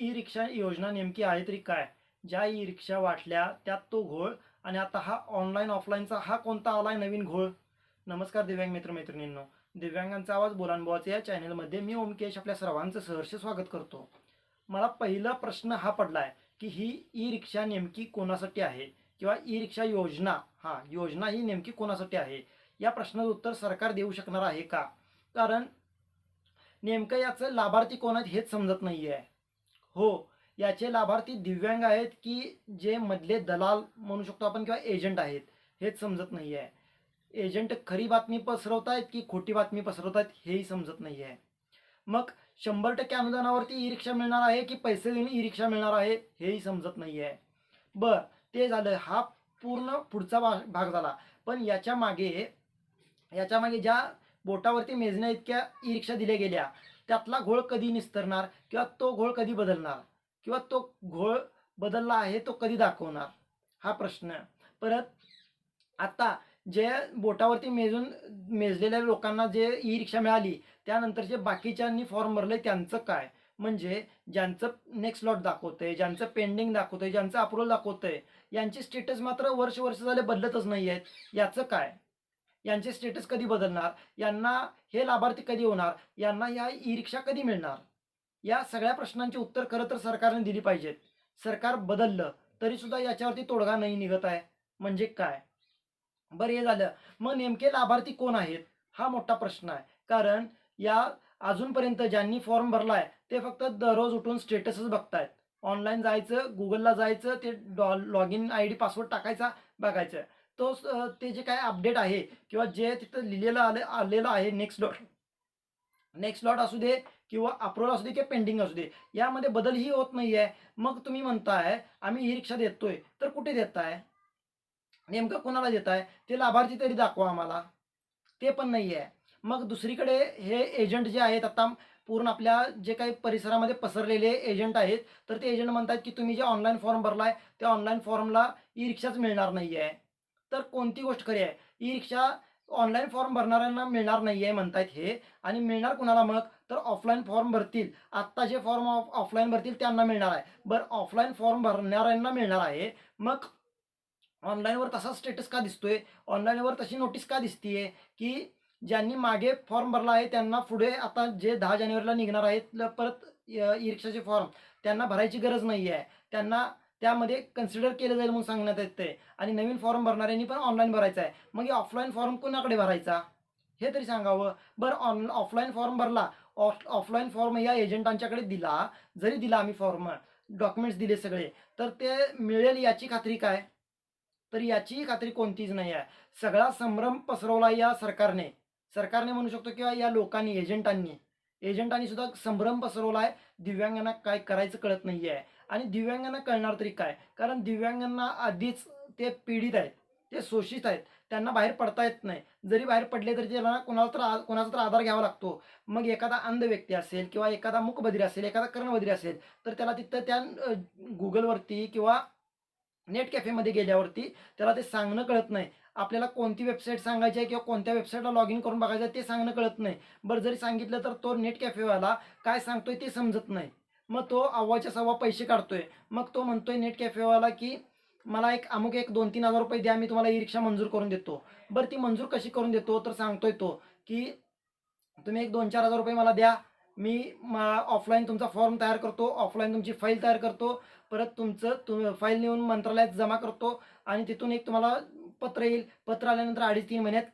E रिक्षा योजना नेमकी आहे तरी काय? ज्या ई रिक्षा वाटल्या त्यात तो घोळ आणि आता हा ऑनलाईन ऑफलाईनचा हा कोणता आलाय नवीन घोळ? नमस्कार दिव्यांग मित्र मैत्रिणींनो दिव्यांगांचा आवाज बोलानबोवाचे या चॅनलमध्ये मी ओमकेश आपल्या सर्वांचं सहर्ष स्वागत करतो. मला पहिला प्रश्न हा पडला आहे की ही ई रिक्षा नेमकी कोणासाठी आहे? किंवा ई रिक्षा योजना हा योजना ही नेमकी कोणासाठी आहे? या प्रश्नाचं उत्तर सरकार देऊ शकणार आहे का? कारण नेमकं याचं लाभार्थी कोण आहेत हेच समजत नाही आहे हो याचे लाभार्थी दिव्यांग आहेत की जे मधले दलाल म्हणू शकतो आपण किंवा एजंट आहेत हेच समजत नाही आहे एजंट खरी बातमी पसरवत आहेत की खोटी बातमी पसरवत आहेत हेही समजत नाही आहे मग शंभर टक्के अनुदानावरती ई रिक्षा मिळणार आहे की पैसे देऊन ई रिक्षा मिळणार आहे हेही समजत नाही आहे बर ते झालं. हा पूर्ण पुढचा भाग भाग झाला. पण याच्या मागे याच्या मागे ज्या बोटावरती मेजण्या इतक्या ई रिक्षा दिल्या गेल्या त्यातला घोळ कधी निस्तरणार किंवा तो घोळ कधी बदलणार? किंवा तो घोळ बदलला आहे तो कधी दाखवणार? हा प्रश्न परत आता जे बोटावरती मेजून मेजलेल्या लोकांना जे ई रिक्षा मिळाली त्यानंतर जे बाकीच्यांनी फॉर्म भरले त्यांचं काय? म्हणजे ज्यांचं नेक्स्ट लॉट दाखवतंय ज्यांचं पेंडिंग दाखवतंय ज्यांचं अप्रुव्हल दाखवतंय यांची स्टेटस मात्र वर्ष वर्ष झाले बदलतच नाही आहेत याचं काय? यांचे स्टेटस कधी बदलणार? यांना हे लाभार्थी कधी होणार? यांना या ई रिक्षा कधी मिळणार? या सगळ्या प्रश्नांची उत्तर खरं तर सरकारने दिली पाहिजेत. सरकार बदललं तरीसुद्धा याच्यावरती तोडगा नाही निघत आहे. म्हणजे काय? बरं हे झालं. मग नेमके लाभार्थी कोण आहेत? हा मोठा प्रश्न आहे. कारण या अजूनपर्यंत ज्यांनी फॉर्म भरला आहे ते फक्त दररोज उठून स्टेटसच बघतायत. ऑनलाईन जायचं गुगलला जायचं ते डॉ log in I D password टाकायचा बघायचं. तो स- ते जे काय अपडेट आहे किंवा जे तिथं लिहिलेलं आले आलेलं आहे नेक्स्ट लॉट नेक्स्ट लॉट असू दे किंवा अप्रुव्हल असू दे किंवा पेंडिंग असू दे यामध्ये बदलही होत नाही आहे मग तुम्ही म्हणताय आम्ही ई रिक्षा देतोय तर कुठे देताय? नेमकं कोणाला देताय? ते लाभार्थी तरी दाखवा आम्हाला. ते पण नाही आहे मग दुसरीकडे हे एजंट जे आहेत आता पूर्ण आपल्या जे काही परिसरामध्ये पसरलेले एजंट आहेत तर ते एजंट म्हणतात की तुम्ही जे ऑनलाईन फॉर्म भरला आहे त्या ऑनलाईन फॉर्मला ई रिक्षाच मिळणार नाही आहे तर कोणती गोष्ट खरी आहे? ई रिक्षा ऑनलाईन फॉर्म भरणाऱ्यांना मिळणार नाही आहे म्हणतायत हे. आणि मिळणार कुणाला मग? तर ऑफलाईन फॉर्म भरतील. आत्ता जे फॉर्म ऑफ ऑफलाईन भरतील त्यांना मिळणार आहे. बरं ऑफलाईन फॉर्म भरणाऱ्यांना मिळणार आहे. मग ऑनलाईनवर तसा स्टेटस का दिसतोय? ऑनलाईनवर तशी नोटीस का दिसतीये? की ज्यांनी मागे फॉर्म भरला आहे त्यांना पुढे आता जे दहा जानेवारीला निघणार आहेत परत ई रिक्षाचे फॉर्म त्यांना भरायची गरज नाही आहे त्यांना त्यामध्ये कन्सिडर केलं जाईल म्हणून सांगण्यात येते आणि नवीन फॉर्म भरणाऱ्यांनी पण ऑनलाईन भरायचा आहे. मग हे ऑफलाईन फॉर्म कोणाकडे भरायचा? हे तरी सांगावं. बरं ऑन ऑफलाईन फॉर्म भरला. ऑफ ऑफलाईन फॉर्म या एजंटांच्याकडे दिला. जरी दिला आम्ही फॉर्म डॉक्युमेंट्स दिले सगळे तर ते मिळेल याची खात्री काय? तर याचीही खात्री कोणतीच नाही आहे. सगळा संभ्रम पसरवला या सरकारने. सरकारने म्हणू शकतो किंवा या लोकांनी एजंटांनी एजंटांनी सुद्धा संभ्रम पसरवला आहे. दिव्यांगांना काय करायचं कळत नाही आहे आणि दिव्यांगांना कळणार तरी काय? कारण दिव्यांगांना आधीच ते पीडित आहेत ते शोषित आहेत त्यांना बाहेर पडता येत नाही. जरी बाहेर पडले तरी त्याला कोणाला तर कोणाचा तर आधार घ्यावा लागतो. मग एखादा अंध व्यक्ती असेल किंवा एखादा मुकबधीर असेल एखादा कर्णबधीर असेल तर त्याला तिथं त्या गुगलवरती किंवा नेट कॅफेमध्ये गेल्यावरती त्याला ते सांगणं कळत नाही. आपल्याला कोणती वेबसाईट सांगायची आहे किंवा कोणत्या वेबसाईटला लॉग इन करून बघायचं आहे ते सांगणं कळत नाही. बरं जरी सांगितलं तर तो नेट कॅफेवाला काय सांगतोय ते समजत नाही. मग तो अव्वाच्या सव्वा पैसे काढतोय. मग तो म्हणतोय नेट कॅफेवाला की मला एक अमुक एक दोन तीन हजार रुपये द्या मी तुम्हाला ई रिक्षा मंजूर करून देतो. बरं ती मंजूर कशी करून देतो तर सांगतोय तो की तुम्ही एक दोन चार हजार रुपये मला द्या मी ऑफलाईन तुमचा फॉर्म तयार करतो ऑफलाईन तुमची फाईल तयार करतो परत तुमचं तुम फाईल नेऊन मंत्रालयात जमा करतो आणि तिथून एक तुम्हाला पत्र येईल. पत्र आल्यानंतर अडीच तीन महिन्यात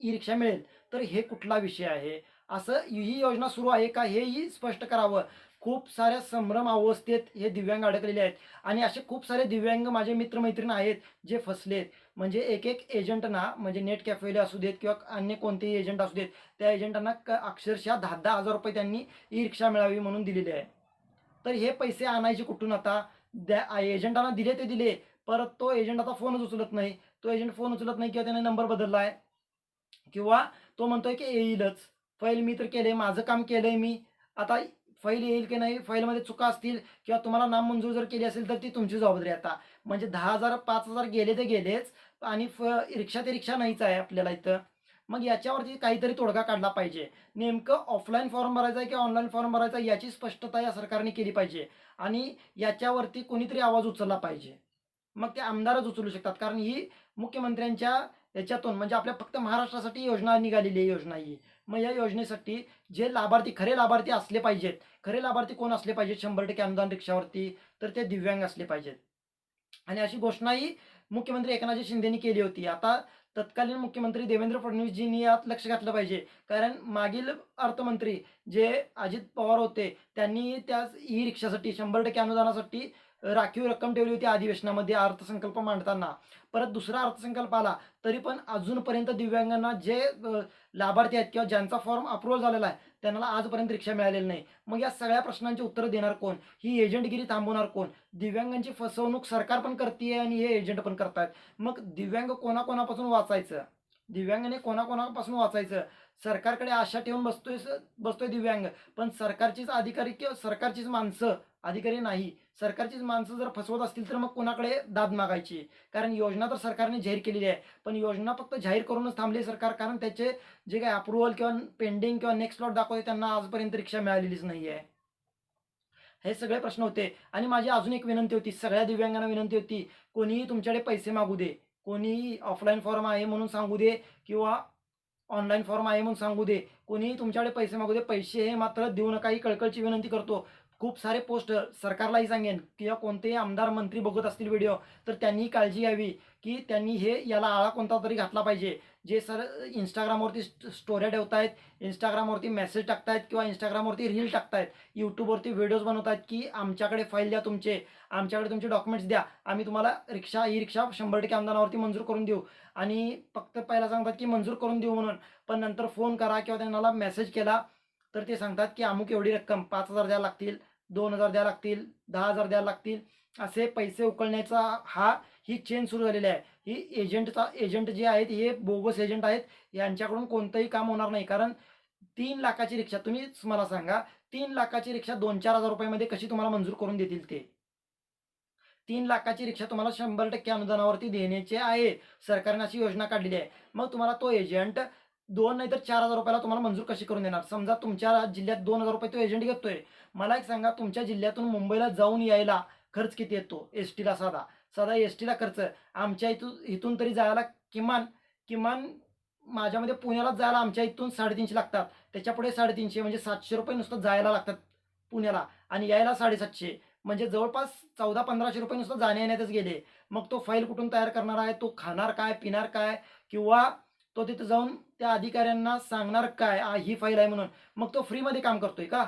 ई रिक्षा मिळेल. तर हे कुठला विषय आहे? असं ही योजना सुरू आहे का हेही स्पष्ट करावं. खूप साऱ्या संभ्रम अवस्थेत हे दिव्यांग अडकलेले आहेत. आणि असे खूप सारे दिव्यांग माझे मित्रमैत्रीण आहेत जे फसलेत. म्हणजे एक एक एजंटना म्हणजे नेट कॅफेले असू देत किंवा अन्य कोणतेही एजंट असू देत त्या एजंटांना क- अक्षरशः दहा दहा हजार रुपये त्यांनी ई रिक्षा मिळावी म्हणून दिलेले आहे. तर हे पैसे आणायचे कुठून आता? द्या एजंटांना दिले ते दिले. परत तो एजंट आता फोनच उचलत नाही. तो एजंट फोन उचलत नाही किंवा त्याने नंबर बदलला आहे. किंवा तो म्हणतोय की येईलच. फाईल मी तर केलंय माझं काम केलं आहे मी. आता फाईल येईल की नाही फाईलमध्ये चुका असतील किंवा तुम्हाला नाम मंजूर जर केली असेल तर ती तुमची जबाबदारी आता. म्हणजे दहा हजार पाच हजार गेले ते गेलेच आणि फ रिक्षा ते रिक्षा नाहीच आहे आपल्याला इथं. मग याच्यावरती काहीतरी तोडगा काढला पाहिजे. नेमकं ऑफलाईन फॉर्म भरायचा आहे की ऑनलाईन फॉर्म भरायचा आहे याची स्पष्टता या सरकारने केली पाहिजे. आणि याच्यावरती कोणीतरी आवाज उचलला पाहिजे. मग ते आमदारच उचलू शकतात. कारण ही मुख्यमंत्र्यांच्या याच्यातून म्हणजे आपल्या फक्त महाराष्ट्रासाठी योजना निघालेली आहे योजना ही. मग या योजनेसाठी जे लाभार्थी खरे लाभार्थी असले पाहिजेत खरे लाभार्थी कोण असले पाहिजेत? शंभर टक्के अनुदान रिक्षावरती तर ते दिव्यांग असले पाहिजेत. आणि अशी घोषणाही मुख्यमंत्री एकनाथजी शिंदेनी केली होती. आता तत्कालीन मुख्यमंत्री देवेंद्र फडणवीसजींनी यात लक्ष घातलं पाहिजे. कारण मागील अर्थमंत्री जे अजित पवार होते त्यांनी त्या ई रिक्षासाठी शंभर टक्के अनुदानासाठी राखीव रक्कम ठेवली होती अधिवेशनामध्ये अर्थसंकल्प मांडताना. परत दुसरा अर्थसंकल्प आला तरी पण अजूनपर्यंत दिव्यांगांना जे लाभार्थी आहेत किंवा ज्यांचा फॉर्म अप्रूव्ह झालेला आहे त्यांना आजपर्यंत रिक्षा मिळालेली नाही. मग या सगळ्या प्रश्नांची उत्तरं देणार कोण? ही एजंटगिरी थांबवणार कोण? दिव्यांगांची फसवणूक सरकार पण करते आणि हे एजंट पण करतात मग दिव्यांग कोणाकोणापासून वाचायचं? दिव्यांगाने कोणाकोणापासून वाचायचं? सरकारकडे आशा ठेवून बसतोय बसतोय दिव्यांग. पण सरकारचीच अधिकारी किंवा सरकारचीच माणसं अधिकारी नाही. सरकारचीच माणसं जर फसवत असतील तर मग कोणाकडे दाद मागायची? कारण योजना तर सरकारने जाहीर केलेली आहे. पण योजना फक्त जाहीर करूनच थांबली सरकार. कारण त्याचे जे काही अप्रुव्हल किंवा पेंडिंग किंवा नेक्स्ट लॉट दाखवते त्यांना आजपर्यंत रिक्षा मिळालेलीच नाही आहे हे सगळे प्रश्न होते. आणि माझी अजून एक विनंती होती. सगळ्या दिव्यांगांना विनंती होती. कोणीही तुमच्याकडे पैसे मागू दे. कोणीही ऑफलाईन फॉर्म आहे म्हणून सांगू दे किंवा ऑनलाईन फॉर्म आहे म्हणून सांगू दे. कोणीही तुमच्याकडे पैसे मागू दे. पैसे हे मात्र देऊ नका. ही कळकळची विनंती करतो. खूप सारे पोस्ट सरकारलाही सांगेन किंवा कोणतेही आमदार मंत्री बघत असतील व्हिडिओ तर त्यांनी काळजी घ्यावी की त्यांनी हे याला आळा कोणता तरी घातला पाहिजे. जे सर इंस्टाग्रामवरती स्टोऱ्या ठेवतायत इंस्टाग्रामवरती मेसेज टाकतायत किंवा इंस्टाग्रामवरती रील टाकतायत यूट्यूबवरती व्हिडिओज बनवतायत की आमच्याकडे फाईल द्या तुमचे आमच्याकडे तुमचे डॉक्युमेंट्स द्या आम्ही तुम्हाला रिक्षा ई रिक्षा शंभर टक्के आमदारावरती मंजूर करून देऊ. आणि फक्त पहिला सांगतात की मंजूर करून देऊ म्हणून पण नंतर फोन करा किंवा त्यांना मेसेज केला तर ते सांगतात की अमुक एवढी रक्कम पाच हजार द्यायला लागतील दोन हजार द्यायला लागतील दहा हजार द्यायला लागतील. असे पैसे उकळण्याचा हा ही चेन सुरू झालेली आहे. ही एजंटचा एजंट जे आहेत हे बोगस एजंट आहेत. यांच्याकडून कोणतंही काम होणार नाही. कारण तीन लाखाची रिक्षा तुम्हीच मला सांगा तीन लाखाची रिक्षा दोन चार हजार रुपयामध्ये कशी तुम्हाला मंजूर करून देतील ते? तीन लाखाची रिक्षा तुम्हाला शंभर टक्के अनुदानावरती देण्याचे आहे. सरकारने अशी योजना काढलेली आहे. मग तुम्हाला तो एजंट दोन नाही तर चार हजार रुपयाला तुम्हाला मंजूर कशी करून देणार? समजा तुमच्या जिल्ह्यात दोन हजार रुपये तो एजंट घेतोय. मला एक सांगा तुमच्या जिल्ह्यातून मुंबईला जाऊन यायला खर्च किती येतो एस टीला साधा? साधा एस टीला खर्च. आमच्या इथून इथून तरी जायला किमान किमान माझ्यामध्ये पुण्याला जायला आमच्या इथून साडेतीनशे लागतात. त्याच्यापुढे साडेतीनशे म्हणजे सातशे रुपये नुसतं जायला लागतात पुण्याला. आणि यायला साडेसातशे. म्हणजे जवळपास चौदा पंधराशे रुपये नुसतं जाण्या येण्यातच गेले. मग तो फाईल कुठून तयार करणार आहे? तो खाणार काय पिणार काय? किंवा तो तिथं जाऊन त्या अधिकाऱ्यांना सांगणार काय? ही फाईल आहे म्हणून. मग तो फ्रीमध्ये काम करतोय का?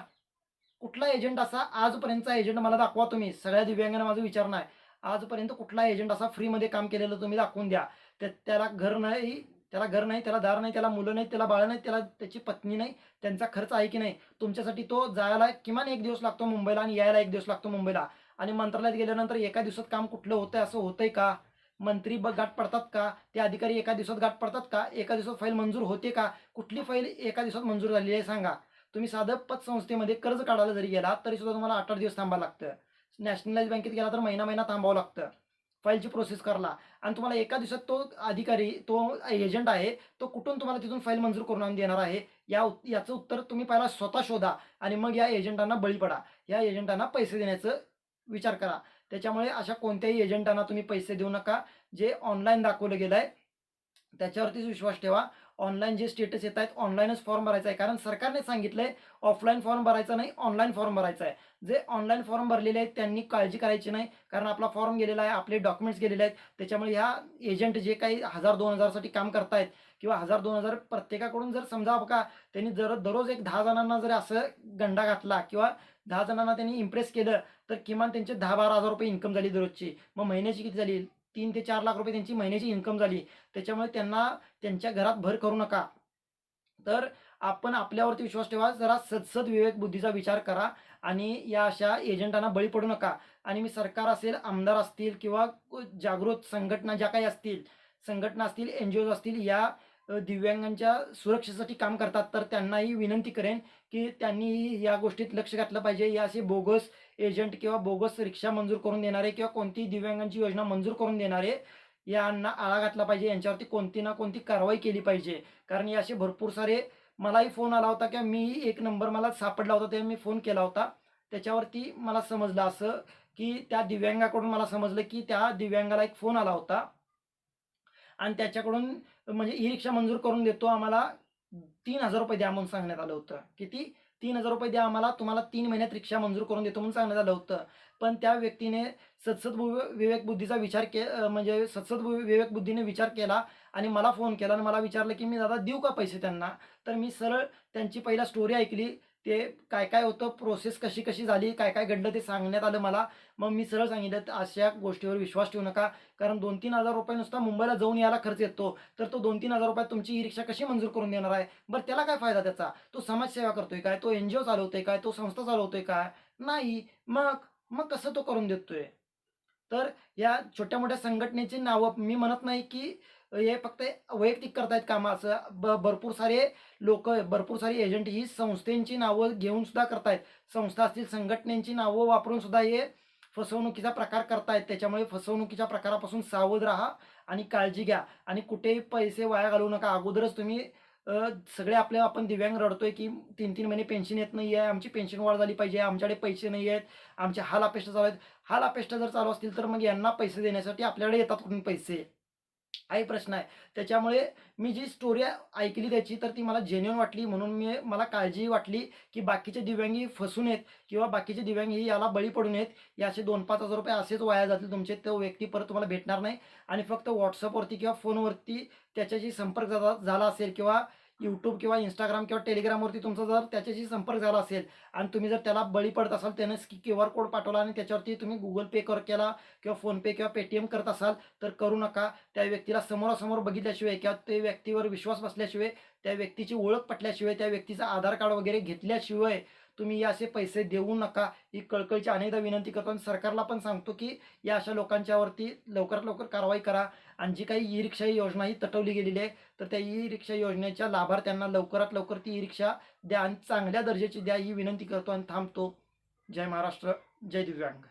कुठला एजंट असा आजपर्यंतचा एजंट मला दाखवा तुम्ही. सगळ्या दिव्यांगांना माझं विचारणं आहे आजपर्यंत कुठला एजंट असा फ्रीमध्ये काम केलेलं तुम्ही दाखवून द्या. त्या त्याला घर नाही त्याला घर नाही त्याला दार नाही त्याला मुलं नाही त्याला बाळ नाही त्याला त्याची पत्नी नाही त्यांचा खर्च आहे की नाही? तुमच्यासाठी तो जायला किमान एक दिवस लागतो मुंबईला आणि यायला एक दिवस लागतो मुंबईला. आणि मंत्रालयात गेल्यानंतर एका दिवसात काम कुठलं होतंय असं होतंय का? मंत्री बघ गाठ पडतात का? ते अधिकारी एका दिवसात गाठ पडतात का? एका दिवसात फाईल मंजूर होते का? कुठली फाईल एका दिवसात मंजूर झालेली आहे सांगा. तुम्ही साधं पतसंस्थेमध्ये कर्ज काढायला जरी गेला तरी सुद्धा तुम्हाला आठ आठ दिवस थांबावं लागतं. नॅशनलाइज बँकेत गेला तर महिना महिना थांबावं लागतं. फाईलची प्रोसेस करला आणि तुम्हाला एका दिवसात तो अधिकारी तो एजंट आहे तो कुठून तुम्हाला तिथून फाईल मंजूर करून आणून देणार आहे? या उत- याचं उत्तर तुम्ही पहिला स्वतः शोधा आणि मग या एजंटांना बळी पडा. या एजंटांना पैसे देण्याचं विचार करा. त्याच्यामुळे अशा कोणत्याही एजंटांना तुम्ही पैसे देऊ नका. जे ऑनलाईन दाखवलं गेलं आहे त्याच्यावरतीच विश्वास ठेवा. ऑनलाईन जे स्टेटस येत आहेत ऑनलाईनच फॉर्म भरायचा आहे. कारण सरकारने सांगितलंय ऑफलाईन फॉर्म भरायचा नाही ऑनलाईन फॉर्म भरायचा आहे. जे ऑनलाईन फॉर्म भरलेले आहेत त्यांनी काळजी करायची नाही. कारण आपला फॉर्म गेलेला आहे आपले डॉक्युमेंट्स गेलेले आहेत. त्याच्यामुळे ह्या एजंट जे काही हजार दोन हजारसाठी काम करतायत किंवा हजार दोन हजार प्रत्येकाकडून जर समजा बघा त्यांनी जर दररोज एक दहा जणांना जर असं गंडा घातला किंवा दहा जणांना त्यांनी इम्प्रेस केलं तर किमान त्यांचे दहा बारा हजार रुपये इन्कम झाली दररोजची. मग महिन्याची किती झाली? तीन ते चार लाख रुपये त्यांची महिन्याची इन्कम झाली. त्याच्यामुळे त्यांना त्यांच्या घरात भर करू नका. तर आपण आपल्यावरती विश्वास ठेवा. जरा सदसद विवेक बुद्धीचा विचार करा आणि या अशा एजंटांना बळी पडू नका. आणि मी सरकार असेल आमदार असतील किंवा जागृत संघटना ज्या काही असतील संघटना असतील एन जी ओज असतील या दिव्यांगांच्या सुरक्षेसाठी काम करतात तर त्यांनाही विनंती करेन की त्यांनी या गोष्टीत लक्ष घातलं पाहिजे. या असे बोगस एजंट किंवा बोगस रिक्षा मंजूर करून देणारे किंवा कोणतीही दिव्यांगांची योजना मंजूर करून देणारे यांना आळा घातला पाहिजे. यांच्यावरती कोणती ना कोणती कारवाई केली पाहिजे. कारण या असे भरपूर सारे मलाही फोन आला होता किंवा मी एक नंबर मला सापडला होता तेव्हा मी फोन केला होता. त्याच्यावरती मला समजलं असं की त्या दिव्यांगाकडून मला समजलं की त्या दिव्यांगाला एक फोन आला होता. आणि त्याच्याकडून म्हणजे ई रिक्षा मंजूर करून देतो. आम्हाला तीन हजार रुपये द्या म्हणून सांगण्यात आलं होतं. किती? तीन हजार रुपये द्या आम्हाला. तुम्हाला तीन महिन्यात रिक्षा मंजूर करून देतो म्हणून सांगण्यात आलं होतं. पण त्या व्यक्तीने सत्सद भु- विवेक बुद्धीचा विचार के म्हणजे सत्सद भु- विवेक बुद्धीने विचार केला आणि मला फोन केला आणि मला विचारलं की मी दादा देऊ का पैसे त्यांना? तर मी सरळ त्यांची पहिला स्टोरी ऐकली. ते काय काय होतं प्रोसेस कशी कशी झाली काय काय घडलं ते सांगण्यात आलं मला. मग मी सरळ सांगितलं तर अशा गोष्टीवर विश्वास ठेवू नका. कारण दोन तीन हजार रुपये नुसता मुंबईला जाऊन यायला खर्च येतो. तर तो दोन तीन हजार रुपयात तुमची ई रिक्षा कशी मंजूर करून देणार आहे? बरं त्याला काय फायदा त्याचा? तो समाजसेवा करतोय काय? तो एन जी ओ चालवतोय काय? तो संस्था चालवतोय काय? नाही. मग? मग कसं तो करून देतोय? तर या छोट्या मोठ्या संघटनेची नावं मी म्हणत नाही की हे फक्त वैयक्तिक करतायत कामं असं. ब भरपूर सारे लोक भरपूर सारी एजंट ही संस्थेची नावं घेऊन सुद्धा करतायत. संस्था असतील संघटनेची नावं वापरून सुद्धा हे फसवणुकीचा प्रकार करतायत. त्याच्यामुळे फसवणुकीच्या प्रकारापासून सावध राहा आणि काळजी घ्या. आणि कुठेही पैसे वाया घालवू नका. अगोदरच तुम्ही सगळे आपले आपण दिव्यांग रडतोय की तीन तीन महिने पेन्शन येत नाही आहे आमची पेन्शन वाढ झाली पाहिजे आमच्याकडे पैसे नाही आहेत आमचे हाल अपेष्टा चालू आहेत. हाल अपेष्टा जर चालू असतील तर मग यांना पैसे देण्यासाठी आपल्याकडे येतात कुठून पैसे? हाही प्रश्न आहे. त्याच्यामुळे मी जी स्टोरी ऐकली त्याची तर ती मला जेन्युन वाटली. म्हणून मी मला काळजी वाटली की बाकीचे दिव्यांगी फसून येत किंवा बाकीचे दिव्यांगी याला बळी पडू नयेत. या असे दोन पाच हजार रुपये असेच वाया जातील. तुमचे तो व्यक्ती परत तुम्हाला भेटणार नाही. आणि फक्त व्हॉट्सअपवरती किंवा फोनवरती त्याच्याशी संपर्क झाला झाला असेल किंवा यूट्यूब किंवा इंस्टाग्राम किंवा टेलिग्रामवरती तुमचा जर त्याच्याशी संपर्क झाला असेल आणि तुम्ही जर त्याला बळी पडत असाल त्यानं क्यू आर कोड पाठवला आणि त्याच्यावरती तुम्ही गुगल पे कर केला किंवा फोनपे किंवा पेटीएम करत असाल तर करू नका. त्या व्यक्तीला समोरासमोर बघितल्याशिवाय किंवा त्या व्यक्तीवर विश्वास बसल्याशिवाय त्या व्यक्तीची ओळख पटल्याशिवाय त्या व्यक्तीचा आधार कार्ड वगैरे घेतल्याशिवाय तुम्ही या असे पैसे देऊ नका. ही कळकळीची अनेकदा विनंती करतो आणि सरकारला पण सांगतो की या अशा लोकांच्यावरती लवकरात लवकर कारवाई करा. आणि जी काही ई रिक्षा योजना ही तटवली गेलेली आहे तर त्या ई रिक्षा योजनेच्या लाभार्थ्यांना लवकरात लवकर ती ई रिक्षा द्या आणि चांगल्या दर्जाची द्या ही विनंती करतो आणि थांबतो. जय महाराष्ट्र जय दिव्यांग.